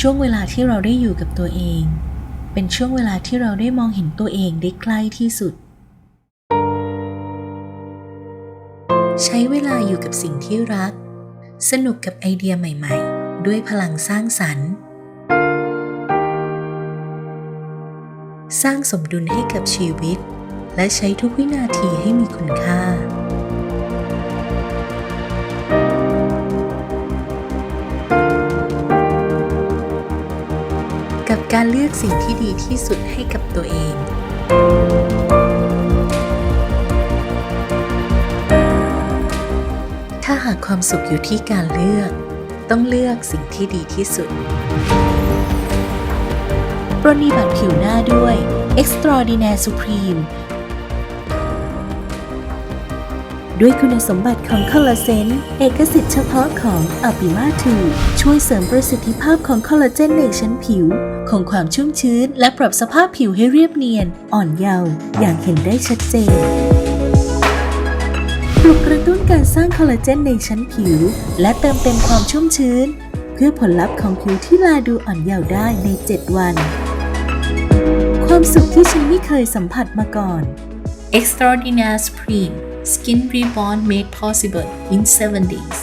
ช่วงเวลาที่เราได้อยู่กับตัวเอง เป็นช่วงเวลาที่เราได้มองเห็นตัวเองได้ใกล้ที่สุด ใช้เวลาอยู่กับสิ่งที่รัก สนุกกับไอเดียใหม่ ๆ ด้วยพลังสร้างสรรค์ สร้างสมดุลให้กับชีวิต และใช้ทุกวินาทีให้มีคุณค่า กับการเลือกสิ่งที่ดีที่สุดให้กับตัวเองถ้าหากความสุขอยู่ที่การเลือก ต้องเลือกสิ่งที่ดีที่สุด ปรนิบัติผิวหน้าด้วย Extraordinaire Supreme ด้วยคุณสมบัติของคอลลาเจนเอกสิทธิ์เฉพาะของอัปิมาทูช่วยเสริมประสิทธิภาพของคอลลาเจนในชั้นผิว คงความชุ่มชื้น และปรับสภาพผิวให้เรียบเนียน อ่อนเยาว์อย่างเห็นได้ชัดเจนปลุกกระตุ้นการสร้างคอลลาเจนในชั้นผิว และเติมเต็มความชุ่มชื้น เพื่อผลลัพธ์ของผิวที่ลาดูอ่อนเยาว์ได้ใน 7 วัน ความสุขที่ฉันไม่เคยสัมผัสมาก่อน Extraordinaire Supreme Skin Reborn Made Possible in 7 Days